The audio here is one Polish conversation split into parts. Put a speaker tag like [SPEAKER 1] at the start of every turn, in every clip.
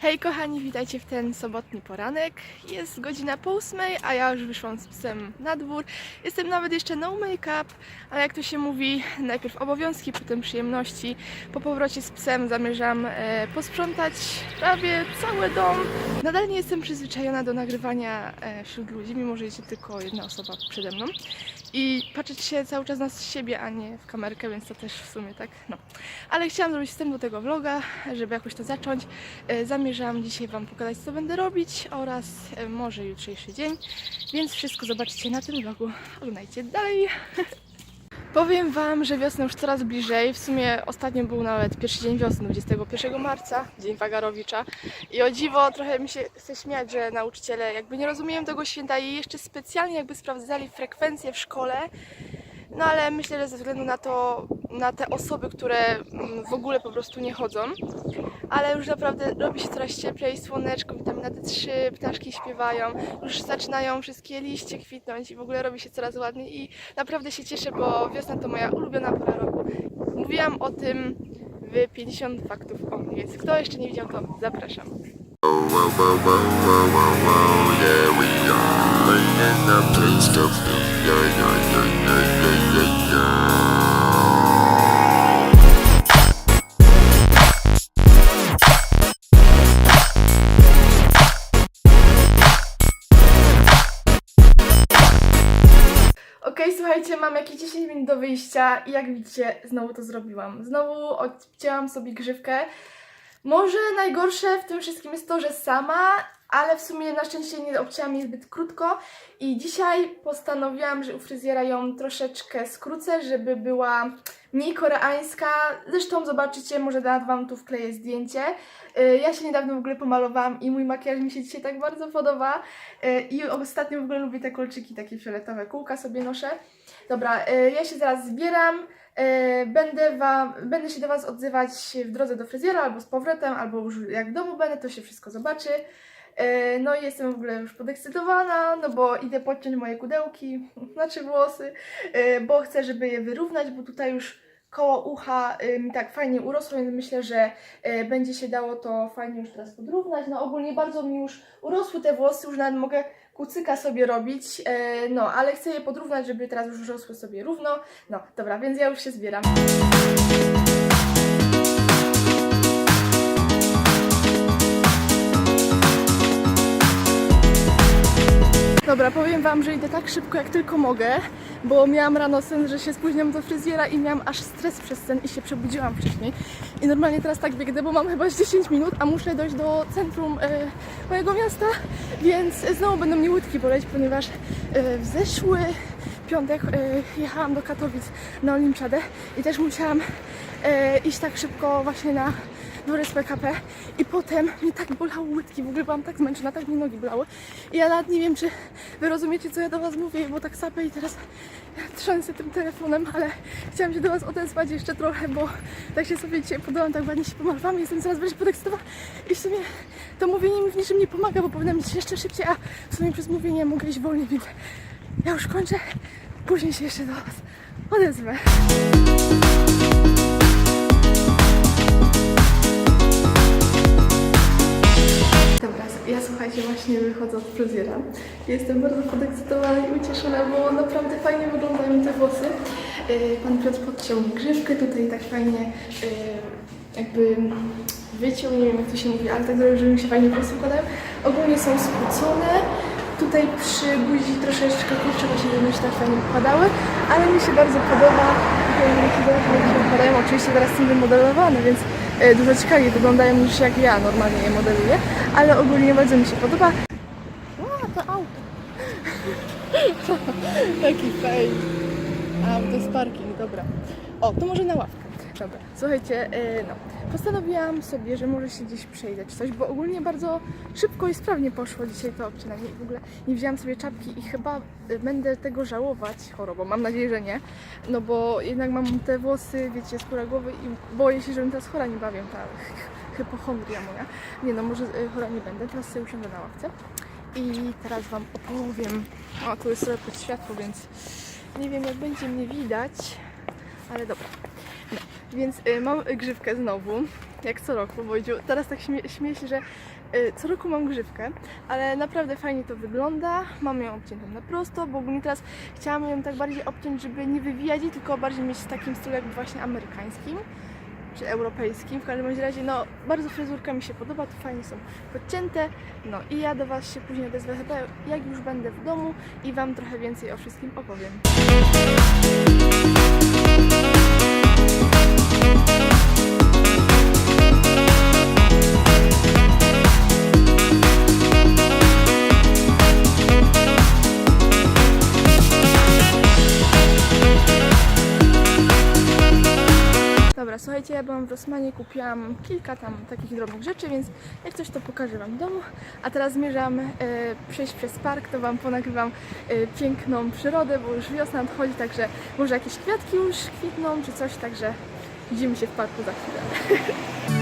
[SPEAKER 1] Hej kochani, witajcie w ten sobotni poranek. Jest godzina po ósmej, a ja już wyszłam z psem na dwór. Jestem nawet jeszcze no make-up, ale jak to się mówi, najpierw obowiązki, potem przyjemności. Po powrocie z psem zamierzam e, posprzątać prawie cały dom. Nadal nie jestem przyzwyczajona do nagrywania e, wśród ludzi, mimo że jest tylko jedna osoba przede mną. I patrzeć się cały czas na siebie, a nie w kamerkę, więc to też w sumie tak, no. Ale chciałam zrobić wstęp do tego vloga, żeby jakoś to zacząć. E, Zamierzam dzisiaj Wam pokazać, co będę robić oraz e, może jutrzejszy dzień, więc wszystko zobaczycie na tym vlogu. Oglądajcie dalej. Powiem Wam, że wiosna już coraz bliżej. W sumie ostatnio był nawet pierwszy dzień wiosny, 21 marca, dzień Wagarowicza. I o dziwo trochę mi się chce śmiać, że nauczyciele jakby nie rozumieją tego święta i jeszcze specjalnie jakby sprawdzali frekwencję w szkole. No ale myślę, że ze względu na to, na te osoby, które mm, w ogóle po prostu nie chodzą, ale już naprawdę robi się coraz cieplej, słoneczko, witamina D3, ptaszki śpiewają, już zaczynają wszystkie liście kwitnąć i w ogóle robi się coraz ładniej i naprawdę się cieszę, bo wiosna to moja ulubiona pora roku. Mówiłam o tym w 50 faktów o mnie, więc kto jeszcze nie widział, to zapraszam. Mam jakieś 10 minut do wyjścia i jak widzicie, znowu to zrobiłam. Znowu odcięłam sobie grzywkę. Może najgorsze w tym wszystkim jest to, że sama, ale w sumie na szczęście nie obcięłam jej zbyt krótko i dzisiaj postanowiłam, że u fryzjera ją troszeczkę skrócę, żeby była mniej koreańska. Zresztą zobaczycie, może nawet Wam tu wkleję zdjęcie. Y, Ja się niedawno w ogóle pomalowałam i mój makijaż mi się dzisiaj tak bardzo podoba. Y, I ostatnio w ogóle lubię te kolczyki takie fioletowe, kółka sobie noszę. Dobra, y, ja się zaraz zbieram. Będę, wam, będę się do Was odzywać w drodze do fryzjera albo z powrotem, albo już jak w domu będę, to się wszystko zobaczy. Y, No i jestem w ogóle już podekscytowana, no bo idę podciąć moje kudełki, znaczy włosy, y, bo chcę, żeby je wyrównać, bo tutaj już koło ucha y, mi tak fajnie urosło, więc myślę, że będzie się dało to fajnie już teraz podrównać. No ogólnie bardzo mi już urosły te włosy, już nawet mogę kucyka sobie robić, no ale chcę je podrównać, żeby teraz już rosły sobie równo. No dobra, więc ja już się zbieram. Dobra, powiem Wam, że idę tak szybko jak tylko mogę, bo miałam rano sen, że się spóźniam do fryzjera i miałam aż stres przez sen i się przebudziłam wcześniej. I normalnie teraz tak biegnę, bo mam chyba z 10 minut, a muszę dojść do centrum e, mojego miasta, więc znowu będą mnie łydki boleć, ponieważ e, w zeszły piątek e, jechałam do Katowic na Olimpiadę i też musiałam e, iść tak szybko właśnie na dworzec PKP i potem mnie tak bolały łydki, w ogóle byłam tak zmęczona, tak mnie nogi bolały. I ja nawet nie wiem, czy wy rozumiecie, co ja do was mówię, bo tak sapę i teraz trzęsę tym telefonem, ale chciałam się do was odezwać jeszcze trochę, bo tak się sobie dzisiaj podałam, tak ładnie się pomalowałam, jestem coraz bardziej podekscytowana. I w sumie to mówienie mi w niczym nie pomaga, bo powinnam iść jeszcze szybciej, a w sumie przez mówienie mogę iść wolniej, więc ja już kończę, później się jeszcze do was odezwę. Wychodzę od fryzjera. Jestem bardzo podekscytowana i ucieszona, bo naprawdę fajnie wyglądają te włosy. Yy, Pan Piotr podciął mi grzywkę, tutaj tak fajnie yy, jakby wyciął, nie wiem jak to się mówi, ale tak zrobił, żeby mi się fajnie włosy układają. Ogólnie są skrócone. Tutaj przy buzi troszeczkę kurczę właśnie, żeby się tak fajnie układały, ale mi się bardzo podoba. Tutaj się układają. Oczywiście teraz są wymodelowane, więc e, dużo ciekawiej wyglądają niż jak ja normalnie je modeluję, ale ogólnie bardzo mi się podoba. Taki fail. A, to jest parking, dobra. O, to może na ławkę. Dobra, słuchajcie, e, no. Postanowiłam sobie, że może się gdzieś przejdę czy coś, bo ogólnie bardzo szybko i sprawnie poszło dzisiaj to przynajmniej. W ogóle nie wzięłam sobie czapki i chyba e, będę tego żałować chorobą. Mam nadzieję, że nie. No bo jednak mam te włosy, wiecie, skóra głowy i boję się, żebym teraz chora nie bawię, ta hy- hypochondria moja. Nie no, może e, chora nie będę, teraz sobie usiądę na ławce. I teraz Wam opowiem. O, tu jest sobie pod światło, więc nie wiem jak będzie mnie widać, ale dobra. Więc y, mam grzywkę znowu, jak co roku, Wojdziu. Teraz tak śmie- śmieję się, że y, co roku mam grzywkę, ale naprawdę fajnie to wygląda. Mam ją obciętą na prosto, bo ogólnie teraz chciałam ją tak bardziej obciąć, żeby nie wywijać tylko bardziej mieć w takim stylu jakby właśnie amerykańskim czy europejskim. W każdym razie, no bardzo fryzurka mi się podoba, to fajnie są podcięte. No i ja do Was się później odezwę chyba jak już będę w domu i Wam trochę więcej o wszystkim opowiem. Słuchajcie, ja byłam w Rosmanie, kupiłam kilka tam takich drobnych rzeczy, więc jak coś to pokażę Wam w domu. A teraz zmierzam e, przejść przez park, to Wam ponagrywam e, piękną przyrodę, bo już wiosna nadchodzi, także może jakieś kwiatki już kwitną czy coś, także widzimy się w parku za chwilę.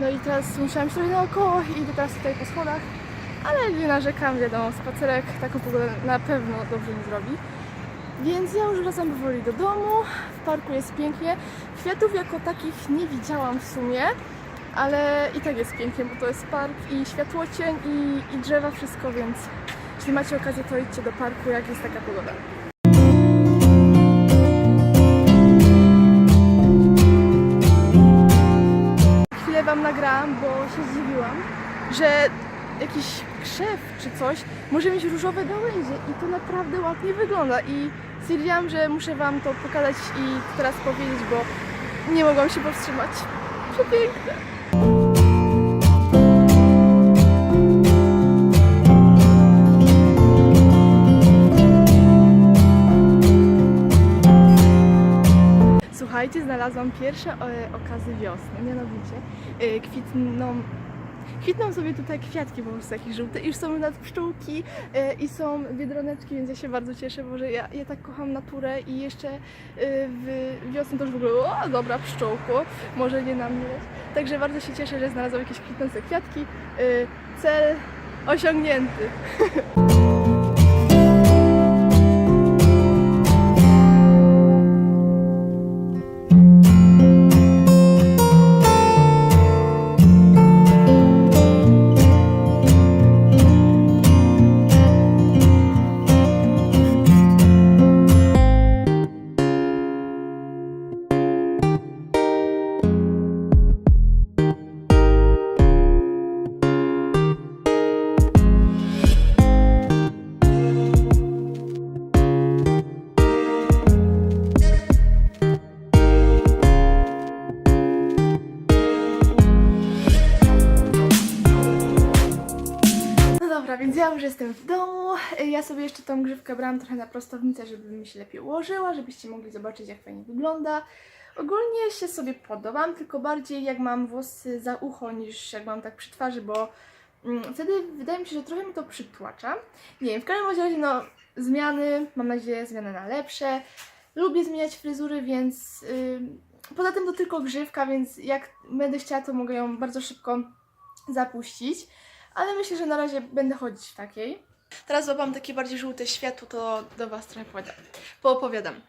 [SPEAKER 1] No i teraz musiałam się trochę naokoło i idę teraz tutaj po schodach, ale nie narzekam, wiadomo, spacerek taką pogodę na pewno dobrze mi zrobi. Więc ja już wracam powoli do domu, w parku jest pięknie. Kwiatów jako takich nie widziałam w sumie, ale i tak jest pięknie, bo to jest park i światłocień i, i drzewa, wszystko, więc jeśli macie okazję, to idźcie do parku, jak jest taka pogoda. Wam nagrałam, bo się zdziwiłam, że jakiś krzew czy coś może mieć różowe gałęzie i to naprawdę ładnie wygląda i stwierdziłam, że muszę Wam to pokazać i teraz powiedzieć, bo nie mogłam się powstrzymać. Przepiękne! Znalazłam pierwsze e, okazy wiosny, mianowicie e, kwitną, kwitną sobie tutaj kwiatki po prostu jakieś żółte już są nawet pszczółki e, i są biedroneczki, więc ja się bardzo cieszę, bo że ja, ja tak kocham naturę i jeszcze e, w wiosnę to już w ogóle, o dobra pszczółko, może nie na mnie. Także bardzo się cieszę, że znalazłam jakieś kwitnące kwiatki. Cel osiągnięty. jestem w domu. Ja sobie jeszcze tą grzywkę brałam trochę na prostownicę, żeby mi się lepiej ułożyła, żebyście mogli zobaczyć, jak fajnie wygląda. Ogólnie się sobie podobam, tylko bardziej jak mam włosy za ucho niż jak mam tak przy twarzy, bo mm, wtedy wydaje mi się, że trochę mi to przytłacza. Nie wiem, w każdym razie no zmiany, mam nadzieję zmiany na lepsze. Lubię zmieniać fryzury, więc ym, poza tym to tylko grzywka, więc jak będę chciała, to mogę ją bardzo szybko zapuścić ale myślę, że na razie będę chodzić w takiej. Teraz złapam takie bardziej żółte światło, to do Was trochę powiadam, poopowiadam.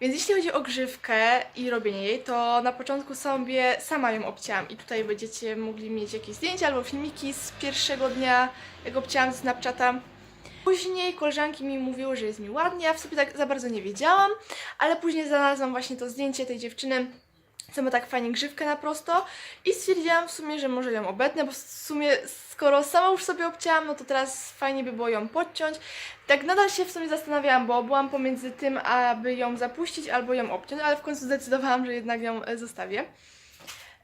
[SPEAKER 1] Więc jeśli chodzi o grzywkę i robienie jej, to na początku sobie sama ją obcięłam i tutaj będziecie mogli mieć jakieś zdjęcia albo filmiki z pierwszego dnia, jak obcięłam z Snapchata. Później koleżanki mi mówiły, że jest mi ładnie, ja w sobie tak za bardzo nie wiedziałam, ale później znalazłam właśnie to zdjęcie tej dziewczyny, co ma tak fajnie grzywkę na prosto i stwierdziłam w sumie, że może ją obetnę, bo w sumie skoro sama już sobie obcięłam, no to teraz fajnie by było ją podciąć. Tak nadal się w sumie zastanawiałam, bo byłam pomiędzy tym, aby ją zapuścić albo ją obciąć, ale w końcu zdecydowałam, że jednak ją e, zostawię.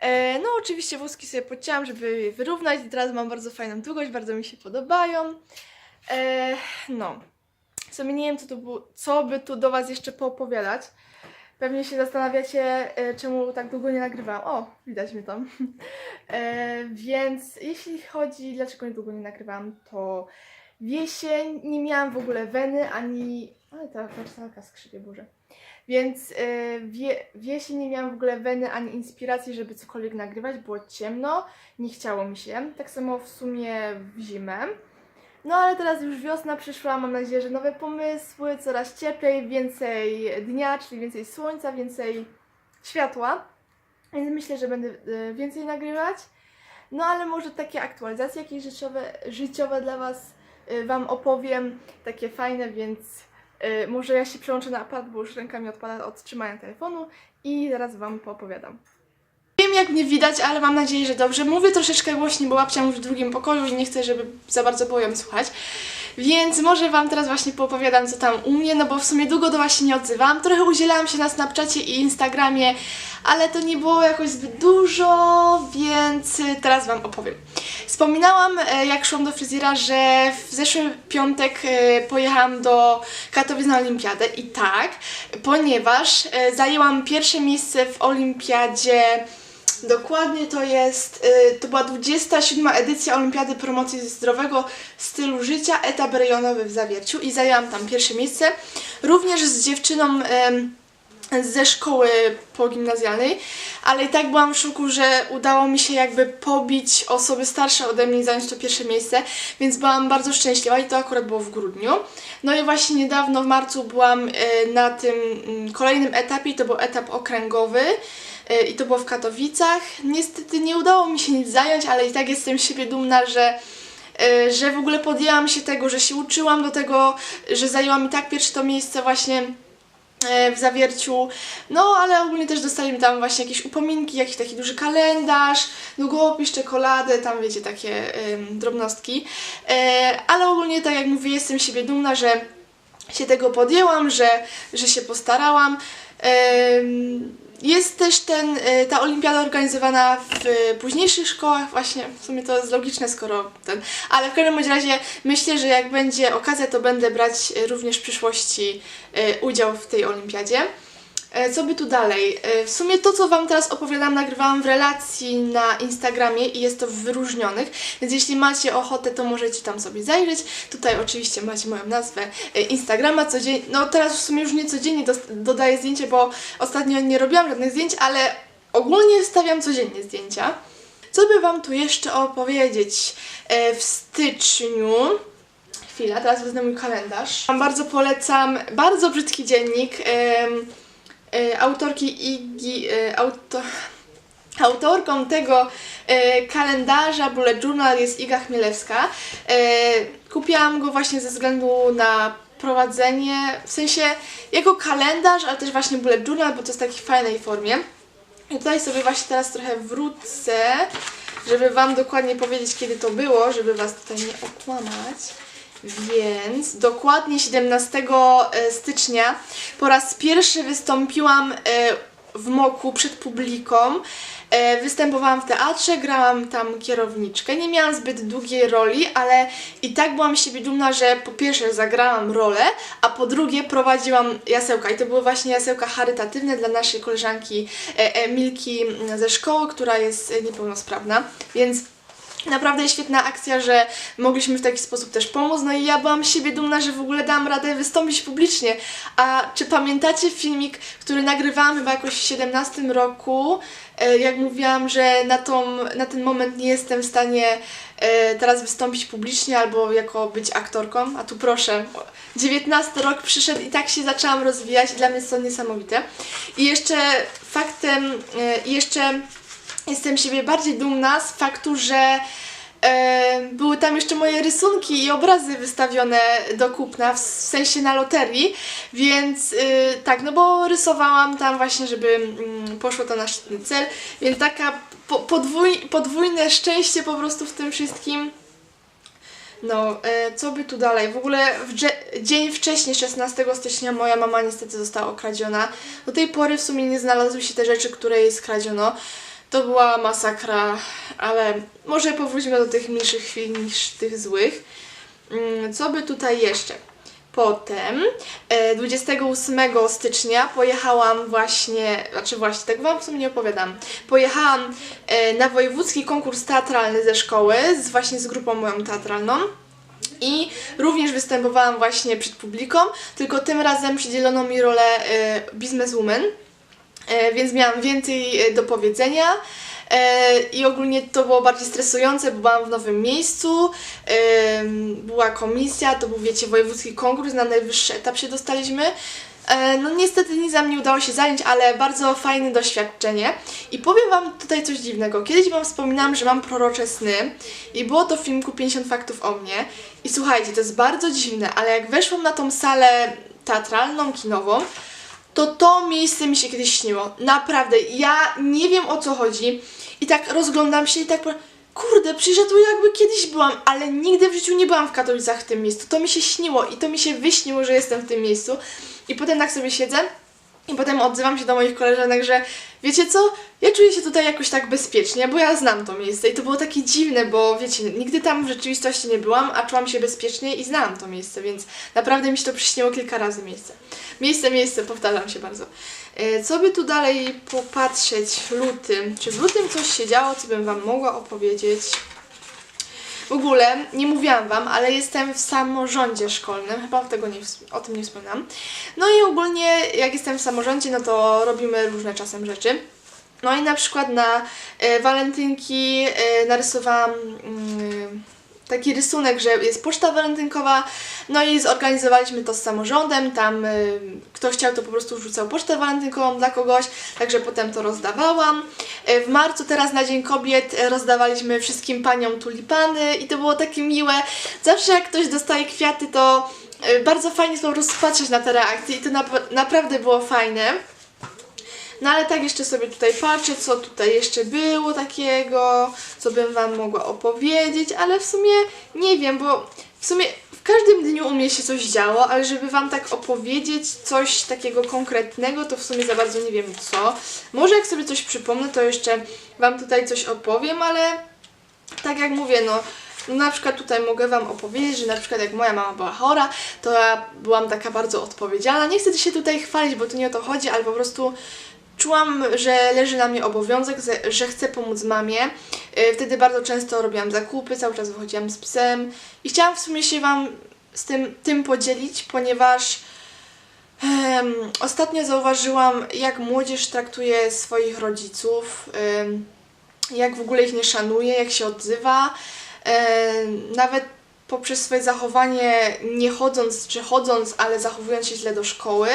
[SPEAKER 1] E, No oczywiście włoski sobie podcięłam, żeby wyrównać i teraz mam bardzo fajną długość, bardzo mi się podobają. E, No, w sumie nie wiem co, tu co by tu do Was jeszcze poopowiadać. Pewnie się zastanawiacie, e, czemu tak długo nie nagrywałam. O, widać mnie tam. E, więc jeśli chodzi, dlaczego nie długo nie nagrywałam, to w jesień nie miałam w ogóle weny ani. Ale ta wersalka skrzydnie burze. Więc e, w, je, w jesień nie miałam w ogóle weny ani inspiracji, żeby cokolwiek nagrywać. Było ciemno, nie chciało mi się. Tak samo w sumie w zimę. No ale teraz już wiosna przyszła, mam nadzieję, że nowe pomysły, coraz cieplej, więcej dnia, czyli więcej słońca, więcej światła. Więc myślę, że będę e, więcej nagrywać. No ale może takie aktualizacje jakieś życiowe, życiowe dla Was e, Wam opowiem, takie fajne, więc e, może ja się przełączę na aparat, bo już ręka mi odpada od trzymania telefonu i zaraz Wam poopowiadam. Wiem jak mnie widać, ale mam nadzieję, że dobrze. Mówię troszeczkę głośniej, bo babcia już w drugim pokoju i nie chcę, żeby za bardzo było ją słuchać. Więc może Wam teraz właśnie poopowiadam, co tam u mnie, no bo w sumie długo do Was się nie odzywałam. Trochę udzielałam się na Snapchacie i Instagramie, ale to nie było jakoś zbyt dużo, więc teraz Wam opowiem. Wspominałam, e, jak szłam do fryzjera, że w zeszły piątek e, pojechałam do Katowic na olimpiadę i tak, ponieważ e, zajęłam pierwsze miejsce w olimpiadzie Dokładnie to jest, y, to była 27 edycja Olimpiady Promocji Zdrowego Stylu Życia, etap rejonowy w Zawierciu i zajęłam tam pierwsze miejsce. Również z dziewczyną ze szkoły pogimnazjalnej, ale i tak byłam w szoku, że udało mi się jakby pobić osoby starsze ode mnie i zająć to pierwsze miejsce, więc byłam bardzo szczęśliwa i to akurat było w grudniu. No i właśnie niedawno w marcu byłam e, na tym mm, kolejnym etapie, to był etap okręgowy i to było w Katowicach. Niestety nie udało mi się nic zająć, ale i tak jestem z siebie dumna, że e, że w ogóle podjęłam się tego, że się uczyłam do tego, że zajęłam i tak pierwsze to miejsce właśnie e, w zawierciu. No, ale ogólnie też dostaliśmy tam właśnie jakieś upominki, jakiś taki duży kalendarz, długopis, czekoladę, tam wiecie, takie em, drobnostki. E, ale ogólnie, tak jak mówię, jestem siebie dumna, że się tego podjęłam, że, że się postarałam. Em, Jest też ten, e, ta olimpiada organizowana w e, późniejszych szkołach, właśnie w sumie to jest logiczne, skoro ten. Ale w każdym razie myślę, że jak będzie okazja, to będę brać e, również w przyszłości udział w tej olimpiadzie. E, Co by tu dalej? E, W sumie to, co Wam teraz opowiadam, nagrywałam w relacji na Instagramie i jest to w wyróżnionych, więc jeśli macie ochotę, to możecie tam sobie zajrzeć. Tutaj oczywiście macie moją nazwę e, Instagrama codziennie. No teraz w sumie już nie codziennie dodaję zdjęcie, bo ostatnio nie robiłam żadnych zdjęć, ale ogólnie wstawiam codziennie zdjęcia. Co by Wam tu jeszcze opowiedzieć? W styczniu Chwila, teraz wezmę mój kalendarz. Wam bardzo polecam bardzo brzydki dziennik autorki Igi, e, auto, autorką tego e, kalendarza Bullet Journal jest Iga Chmielewska. E, kupiłam go właśnie ze względu na prowadzenie, w sensie jako kalendarz, ale też właśnie Bullet Journal, bo to jest w takiej fajnej formie. I tutaj sobie właśnie teraz trochę wrócę, żeby Wam dokładnie powiedzieć, kiedy to było, żeby Was tutaj nie okłamać. Więc dokładnie 17 stycznia po raz pierwszy wystąpiłam e, w Moku przed publiką. E, Występowałam w teatrze, grałam tam kierowniczkę. Nie miałam zbyt długiej roli, ale i tak byłam siebie dumna, że po pierwsze zagrałam rolę, a po drugie prowadziłam jasełka. I to były właśnie jasełka charytatywne dla naszej koleżanki e, Emilki ze szkoły, która jest e, niepełnosprawna. Więc Naprawdę świetna akcja, że mogliśmy w taki sposób też pomóc. No i ja byłam siebie dumna, że w ogóle dałam radę wystąpić publicznie. A czy pamiętacie filmik, który nagrywałam chyba jakoś w 17 roku? E, Jak mówiłam, że na, tą, na ten moment nie jestem w stanie e, teraz wystąpić publicznie albo jako być aktorką. A tu proszę, 19 rok przyszedł i tak się zaczęłam rozwijać dla mnie jest to niesamowite. I jeszcze faktem, e, jeszcze jestem siebie bardziej dumna z faktu, że e, były tam jeszcze moje rysunki i obrazy wystawione do kupna, w sensie na loterii, więc y, tak, no bo rysowałam tam właśnie, żeby mm, poszło to na szczytny cel, więc taka po, podwój, podwójne szczęście po prostu w tym wszystkim. No, e, co by tu dalej? W ogóle w dzień wcześniej, 16 stycznia, moja mama niestety została okradziona. Do tej pory w sumie nie znalazły się te rzeczy, które jej skradziono. To była masakra, ale może powróćmy do tych milszych chwil niż tych złych. Mm, Co by tutaj jeszcze? Potem e, 28 stycznia pojechałam właśnie, znaczy właśnie, tak wam w sumie nie opowiadam. Pojechałam e, na wojewódzki konkurs teatralny ze szkoły, z, właśnie z grupą moją teatralną. I również występowałam właśnie przed publiką, tylko tym razem przydzielono mi rolę e, businesswoman, e, więc miałam więcej e, do powiedzenia. E, I ogólnie to było bardziej stresujące, bo byłam w nowym miejscu, była komisja, to był wiecie wojewódzki konkurs, na najwyższy etap się dostaliśmy. E, No niestety nic nam nie udało się zająć, ale bardzo fajne doświadczenie. I powiem Wam tutaj coś dziwnego. Kiedyś Wam wspominałam, że mam prorocze sny i było to w filmku 50 faktów o mnie. I słuchajcie, to jest bardzo dziwne, ale jak weszłam na tą salę teatralną, kinową, to to miejsce mi się kiedyś śniło. Naprawdę, ja nie wiem o co chodzi. I tak rozglądam się i tak powiem, kurde, przecież tu jakby kiedyś byłam, ale nigdy w życiu nie byłam w Katowicach w tym miejscu. To mi się śniło i to mi się wyśniło, że jestem w tym miejscu. I potem tak sobie siedzę i potem odzywam się do moich koleżanek, że wiecie co, ja czuję się tutaj jakoś tak bezpiecznie, bo ja znam to miejsce i to było takie dziwne, bo wiecie, nigdy tam w rzeczywistości nie byłam, a czułam się bezpiecznie i znałam to miejsce, więc naprawdę mi się to przyśniło kilka razy miejsce. Miejsce, miejsce, powtarzam się bardzo. E, Co by tu dalej popatrzeć w lutym? Czy w lutym coś się działo, co bym Wam mogła opowiedzieć? W ogóle, nie mówiłam Wam, ale jestem w samorządzie szkolnym, chyba tego nie, o tym nie wspominam. No i ogólnie, jak jestem w samorządzie, no to robimy różne czasem rzeczy. No i na przykład na e, walentynki e, narysowałam mm, taki rysunek, że jest poczta walentynkowa, no i zorganizowaliśmy to z samorządem, tam y, kto chciał to po prostu wrzucał pocztę walentynkową dla kogoś, także potem to rozdawałam. Y, w marcu teraz na Dzień Kobiet rozdawaliśmy wszystkim paniom tulipany i to było takie miłe. Zawsze jak ktoś dostaje kwiaty, to y, bardzo fajnie jest po prostu patrzeć na te reakcje i to nap- naprawdę było fajne. No ale tak jeszcze sobie tutaj patrzę, co tutaj jeszcze było takiego, co bym Wam mogła opowiedzieć, ale w sumie nie wiem, bo w sumie w każdym dniu u mnie się coś działo, ale żeby Wam tak opowiedzieć coś takiego konkretnego, to w sumie za bardzo nie wiem co. Może jak sobie coś przypomnę, to jeszcze Wam tutaj coś opowiem, ale tak jak mówię, no no na przykład tutaj mogę Wam opowiedzieć, że na przykład jak moja mama była chora, to ja byłam taka bardzo odpowiedzialna. Nie chcę się tutaj chwalić, bo tu nie o to chodzi, ale po prostu czułam, że leży na mnie obowiązek, ze- że chcę pomóc mamie. Y, Wtedy bardzo często robiłam zakupy, cały czas wychodziłam z psem i chciałam w sumie się Wam z tym, tym podzielić, ponieważ em, ostatnio zauważyłam, jak młodzież traktuje swoich rodziców, em, jak w ogóle ich nie szanuje, jak się odzywa. Em, nawet poprzez swoje zachowanie, nie chodząc czy chodząc, ale zachowując się źle do szkoły.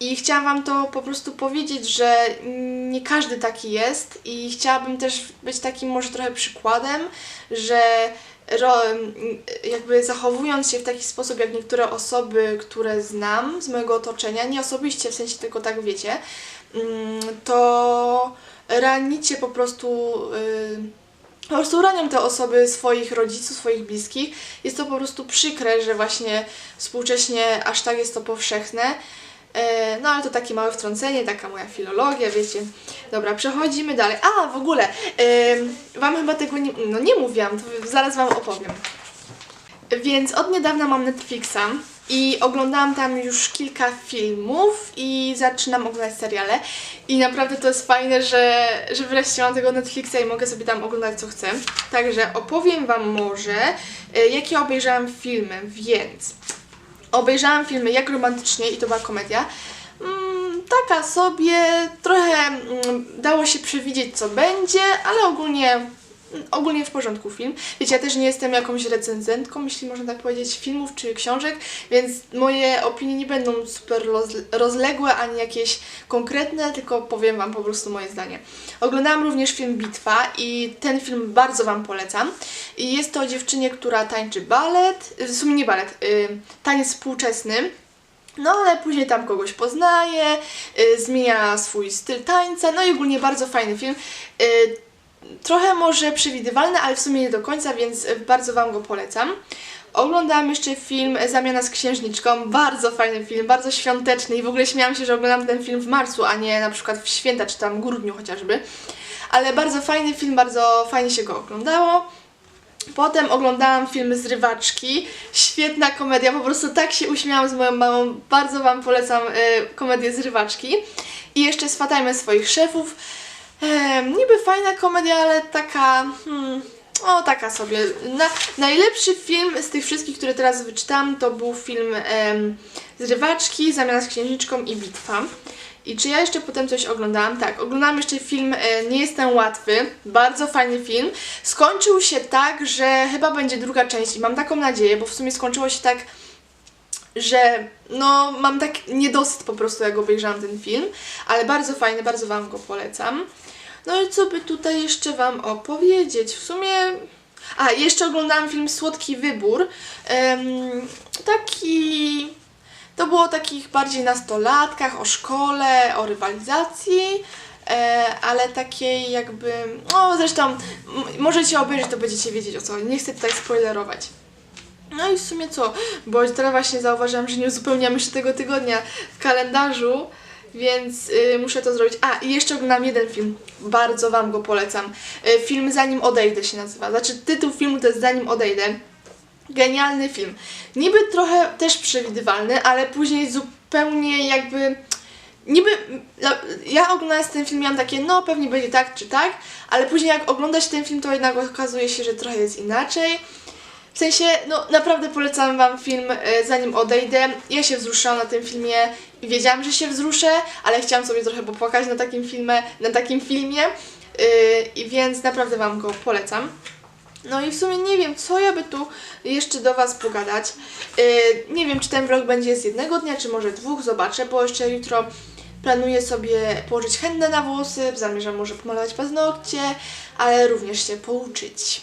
[SPEAKER 1] I chciałam Wam to po prostu powiedzieć, że nie każdy taki jest i chciałabym też być takim może trochę przykładem, że jakby zachowując się w taki sposób jak niektóre osoby, które znam z mojego otoczenia, nie osobiście, w sensie tylko tak wiecie, mm, to ranicie po prostu... y, po prostu ranią te osoby swoich rodziców, swoich bliskich. Jest to po prostu przykre, że właśnie współcześnie aż tak jest to powszechne. E, No ale to takie małe wtrącenie, taka moja filologia, wiecie. Dobra, przechodzimy dalej. A, w ogóle, Wam chyba tego nie, no nie mówiłam, to zaraz Wam opowiem. Więc od niedawna mam Netflixa i oglądałam tam już kilka filmów i zaczynam oglądać seriale i naprawdę to jest fajne, że, że wreszcie mam tego Netflixa i mogę sobie tam oglądać co chcę. Także opowiem Wam może, y, jakie obejrzałam filmy, więc obejrzałam filmy Jak romantycznie i to była komedia. Mm, taka sobie, trochę mm, dało się przewidzieć co będzie, ale ogólnie ogólnie w porządku film. Wiecie, ja też nie jestem jakąś recenzentką, jeśli można tak powiedzieć, filmów czy książek, więc moje opinie nie będą super rozle- rozległe ani jakieś konkretne, tylko powiem Wam po prostu moje zdanie. Oglądałam również film Bitwa i ten film bardzo Wam polecam. I jest to o dziewczynie, która tańczy balet, w sumie nie balet, y, taniec współczesny. No ale później tam kogoś poznaje, y, zmienia swój styl tańca, no i ogólnie bardzo fajny film. Y, trochę może przewidywalny, ale w sumie nie do końca, więc y, bardzo Wam go polecam. Oglądałam jeszcze film Zamiana z księżniczką, bardzo fajny film, bardzo świąteczny i w ogóle śmiałam się, że oglądam ten film w marcu, a nie na przykład w święta czy tam grudniu chociażby. Ale bardzo fajny film, bardzo fajnie się go oglądało. Potem oglądałam film Zrywaczki. Świetna komedia, po prostu tak się uśmiałam z moją mamą. Bardzo Wam polecam y, komedię Zrywaczki. I jeszcze Swatajmy swoich szefów. Em, niby fajna komedia, ale taka... Hmm, o, taka sobie. Na, najlepszy film z tych wszystkich, które teraz wyczytałam, to był film em, Zrywaczki, Zamiana z księżniczką i Bitwa. I czy ja jeszcze potem coś oglądałam? Tak, oglądałam jeszcze film e, Nie jestem łatwy. Bardzo fajny film. Skończył się tak, że chyba będzie druga część i mam taką nadzieję, bo w sumie skończyło się tak, że no mam tak niedosyt po prostu jak obejrzałam ten film, ale bardzo fajny, bardzo Wam go polecam. No i co by tutaj jeszcze Wam opowiedzieć? W sumie... A, jeszcze oglądałam film Słodki Wybór. Em, taki... To było o takich bardziej nastolatkach, o szkole, o rywalizacji, e, ale takiej jakby... No zresztą możecie obejrzeć, to będziecie wiedzieć o co. Nie chcę tutaj spoilerować. No i w sumie co? Bo teraz właśnie zauważyłam, że nie uzupełniam jeszcze tego tygodnia w kalendarzu, więc y, muszę to zrobić. A, i jeszcze oglądam jeden film. Bardzo Wam go polecam. Y, film Zanim odejdę się nazywa. Znaczy tytuł filmu to jest Zanim odejdę. Genialny film. Niby trochę też przewidywalny, ale później zupełnie jakby... Niby no, ja oglądając ten film miałam takie, no pewnie będzie tak czy tak, ale później jak oglądać ten film, to jednak okazuje się, że trochę jest inaczej. W sensie, no naprawdę polecam Wam film e, Zanim odejdę. Ja się wzruszyłam na tym filmie i wiedziałam, że się wzruszę, ale chciałam sobie trochę popłakać na takim filmie, na takim filmie. Yy, więc naprawdę Wam go polecam. No i w sumie nie wiem, co ja by tu jeszcze do Was pogadać. Yy, nie wiem, czy ten vlog będzie z jednego dnia, czy może dwóch, zobaczę, bo jeszcze jutro planuję sobie położyć chętne na włosy, zamierzam może pomalować paznokcie, ale również się pouczyć.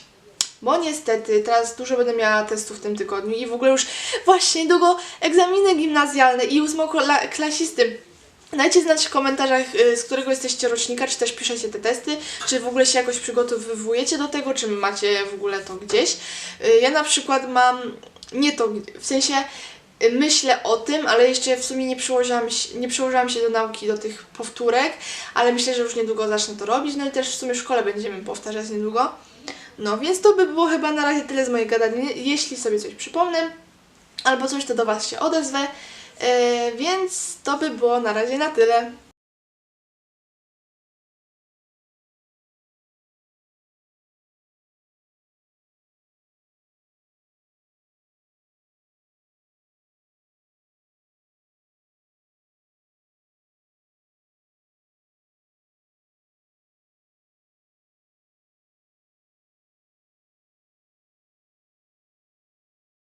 [SPEAKER 1] Bo niestety teraz dużo będę miała testów w tym tygodniu i w ogóle już właśnie niedługo egzaminy gimnazjalne i ósmoklasisty. Dajcie znać w komentarzach, y, z którego jesteście rocznika, czy też piszecie te testy, czy w ogóle się jakoś przygotowujecie do tego, czy macie w ogóle to gdzieś. Y, Ja na przykład mam nie to, w sensie y, myślę o tym, ale jeszcze w sumie nie przyłożyłam, nie przyłożyłam się do nauki, do tych powtórek, ale myślę, że już niedługo zacznę to robić, no i też w sumie w szkole będziemy powtarzać niedługo. No więc to by było chyba na razie tyle z mojej gadaniny. Jeśli sobie coś przypomnę albo coś, to do Was się odezwę. E, więc to by było na razie na tyle.